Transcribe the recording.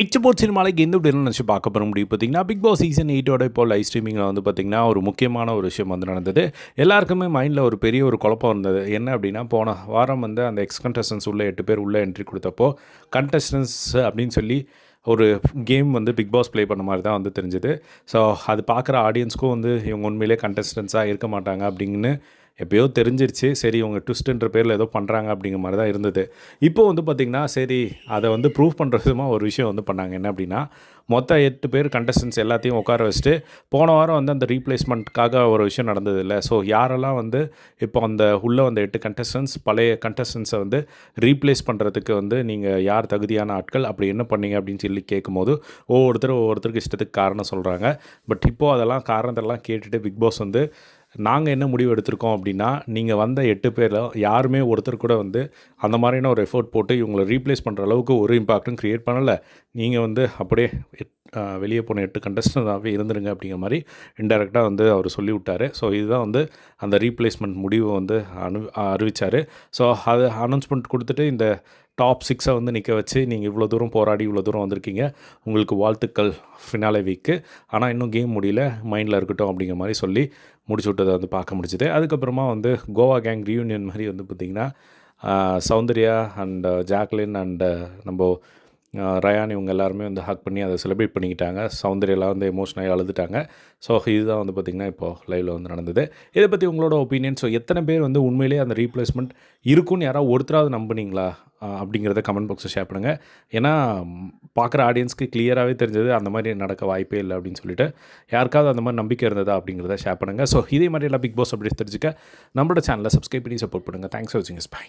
எச்சபோர்ட் சினிமாலைக்கு எந்த இப்படி நினச்சி பார்க்க போகிற முடியும் பார்த்தீங்கன்னா பிக் பாஸ் சீசன் எயிட்டோட இப்போ லைவ் ஸ்ட்ரீமிங்கில் வந்து பார்த்திங்கன்னா ஒரு முக்கியமான ஒரு விஷயம் வந்து நடந்தது. எல்லாருக்குமே மைண்டில் ஒரு பெரிய ஒரு குழப்பம் இருந்தது. என்ன அப்படின்னா போன வாரம் வந்து அந்த எக்ஸ் கண்டஸ்டன்ஸ் உள்ள எட்டு பேர் உள்ளே என்ட்ரி கொடுத்தப்போ கண்டஸ்டன்ஸ் அப்படின்னு சொல்லி ஒரு கேம் வந்து பிக் பாஸ் ப்ளே பண்ண மாதிரி தான் வந்து தெரிஞ்சுது. ஸோ அது பார்க்குற ஆடியன்ஸ்க்கும் வந்து இவங்க உண்மையிலே கண்டஸ்டன்ஸாக இருக்க மாட்டாங்க அப்படின்னு எப்போயோ தெரிஞ்சிருச்சு சரி இவங்க ட்விஸ்ட்டுன்ற பேரில் ஏதோ பண்ணுறாங்க அப்படிங்கிற மாதிரி தான் இருந்தது. இப்போ வந்து பார்த்திங்கன்னா சரி அதை வந்து ப்ரூவ் விதமாக ஒரு விஷயம் வந்து பண்ணாங்க. என்ன அப்படின்னா மொத்த எட்டு பேர் கண்டஸ்டன்ஸ் எல்லாத்தையும் உட்கார வச்சுட்டு போன வாரம் வந்து அந்த ரீப்ளேஸ்மெண்ட்காக ஒரு விஷயம் நடந்தது இல்லை. ஸோ யாரெல்லாம் வந்து இப்போ அந்த உள்ளே வந்த எட்டு கண்டஸ்டன்ஸ் பழைய கண்டஸ்டன்ஸை வந்து ரீப்ளேஸ் பண்ணுறதுக்கு வந்து நீங்கள் யார் தகுதியான ஆட்கள் அப்படி என்ன பண்ணீங்க அப்படின்னு சொல்லி கேட்கும்போது ஒவ்வொருத்தரும் ஒவ்வொருத்தருக்கு இஷ்டத்துக்கு காரணம் சொல்கிறாங்க பட் இப்போது அதெல்லாம் காரணத்தெல்லாம் கேட்டுட்டு பிக் பாஸ் வந்து நாங்கள் என்ன முடிவு எடுத்திருக்கோம் அப்படின்னா நீங்கள் வந்த எட்டு பேரில் யாருமே ஒருத்தர் கூட வந்து அந்த மாதிரியான ஒரு எஃபோர்ட் போட்டு இவங்களை ரீப்ளேஸ் பண்ணுற அளவுக்கு ஒரு இம்பாக்டும் க்ரியேட் பண்ணலை. நீங்கள் வந்து அப்படியே வெளியே போன எட்டு கண்டஸ்டன்டாகவே இருந்துருங்க அப்படிங்கிற மாதிரி இன்டெரக்டாக வந்து அவர் சொல்லிவிட்டாரு. ஸோ இதுதான் வந்து அந்த ரீப்ளேஸ்மெண்ட் முடிவை வந்து அனு அறிவித்தார் ஸோ அது அனௌன்ஸ்மெண்ட் கொடுத்துட்டு இந்த டாப் சிக்ஸை வந்து நிற்க வச்சு நீங்கள் இவ்வளோ தூரம் போராடி இவ்வளோ தூரம் வந்திருக்கீங்க. உங்களுக்கு வாழ்த்துக்கள் ஃபினாலே வீக்கு ஆனால் இன்னும் கேம் முடியல மைண்டில் இருக்கட்டும் அப்படிங்கிற மாதிரி சொல்லி முடிச்சு விட்டதை வந்து பார்க்க முடிஞ்சுது. அதுக்கப்புறமா வந்து கோவா கேங் ரீயூனியன் மாதிரி வந்து பார்த்திங்கன்னா சௌந்தர்யா அண்ட் ஜாக்லின் அண்ட் நம்ம ரயான் இவங்க எல்லாருமே வந்து ஹக் பண்ணி அதை செலிப்ரேட் பண்ணிக்கிட்டாங்க. சௌந்தர்யெல்லாம் வந்து எமோஷனாகி அழுதுட்டாங்க. ஸோ இதுதான் வந்து பார்த்திங்கன்னா இப்போது லைவில் வந்து நடந்தது. இதை பற்றி உங்களோட ஒப்பீனியன் ஸோ எத்தனை பேர் வந்து உண்மையிலேயே அந்த ரீப்ளேஸ்மெண்ட் இருக்குன்னு யாராவது ஒருத்தராவது நம்புனீங்களா? அப்படிங்கிறத கமெண்ட் பாக்ஸில் ஷேர் பண்ணுங்கள் ஏன்னா பார்க்குற ஆடியன்ஸ்க்கு கிளியராகவே தெரிஞ்சது அந்த மாதிரி நடக்க வாய்ப்பே இல்லை அப்படின்னு சொல்லிட்டு. யாருக்காவது அந்த மாதிரி நம்பிக்கை இருந்ததா அப்படிங்கிறத ஷேர் பண்ணுங்கள் ஸோ இதே மாதிரி எல்லாம் பிக் பாஸ் அப்படி தெரிஞ்சுக்க நம்மளோட சேனலை சப்ஸ்கிரைப் பண்ணி சப்போர்ட் பண்ணுங்கள் தேங்க்ஸ் ஃபார் வாட்சிங் பை